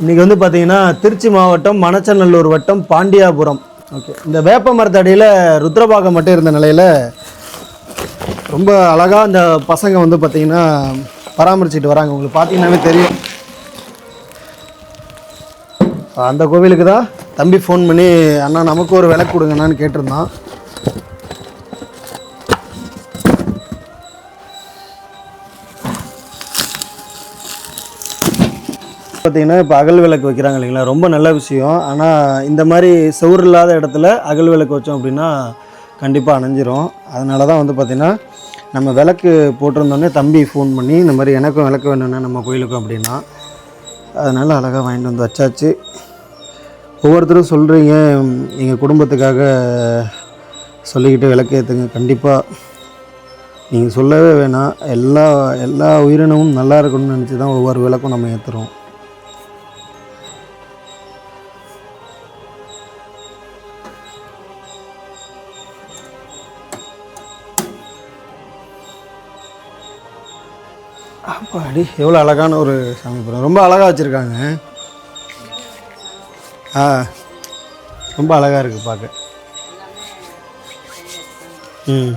இன்றைக்கி வந்து பார்த்தீங்கன்னா திருச்சி மாவட்டம் மணச்சநல்லூர் வட்டம் பாண்டியாபுரம். ஓகே இந்த வேப்ப மரத்தடியில் ருத்ரபாகம் மட்டும் இருந்த நிலையில் ரொம்ப அழகாக இந்த பசங்க வந்து பார்த்திங்கன்னா பராமரிச்சுட்டு வராங்க. உங்களுக்கு பார்த்தீங்கன்னாவே தெரியும். அந்த கோவிலுக்கு தான் தம்பி ஃபோன் பண்ணி அண்ணா நமக்கு ஒரு விளக்கு கொடுங்கண்ணான்னு கேட்டிருந்தான். பார்த்தீங்கன்னா இப்போ அகல் விளக்கு வைக்கிறாங்க இல்லைங்களா? ரொம்ப நல்ல விஷயம். ஆனால் இந்த மாதிரி செவுறு இல்லாத இடத்துல அகல் விளக்கு வச்சோம் அப்படின்னா கண்டிப்பாக அணைஞ்சிரும். அதனால தான் வந்து பார்த்திங்கன்னா நம்ம விளக்கு போட்டிருந்தோடனே தம்பி ஃபோன் பண்ணி இந்த மாதிரி எனக்கும் விளக்கு வேணும்னா நம்ம கோயிலுக்கும் அப்படின்னா. அதனால் அழகாக வாங்கிட்டு வந்து வச்சாச்சு. ஒவ்வொருத்தரும் சொல்கிறீங்க எங்கள் குடும்பத்துக்காக சொல்லிக்கிட்டு விளக்கு ஏற்றுங்க கண்டிப்பாக நீங்கள் சொல்லவே வேணாம். எல்லா எல்லா உயிரினமும் நல்லா இருக்கணும்னு நினச்சி தான் ஒவ்வொரு விளக்கும் நம்ம ஏற்றுறோம் அப்பாடி எவ்வளோ அழகான ஒரு சமைப்பிடம் ரொம்ப அழகாக வச்சுருக்காங்க. ஆ ரொம்ப அழகாக இருக்குது பார்க்க. ம்.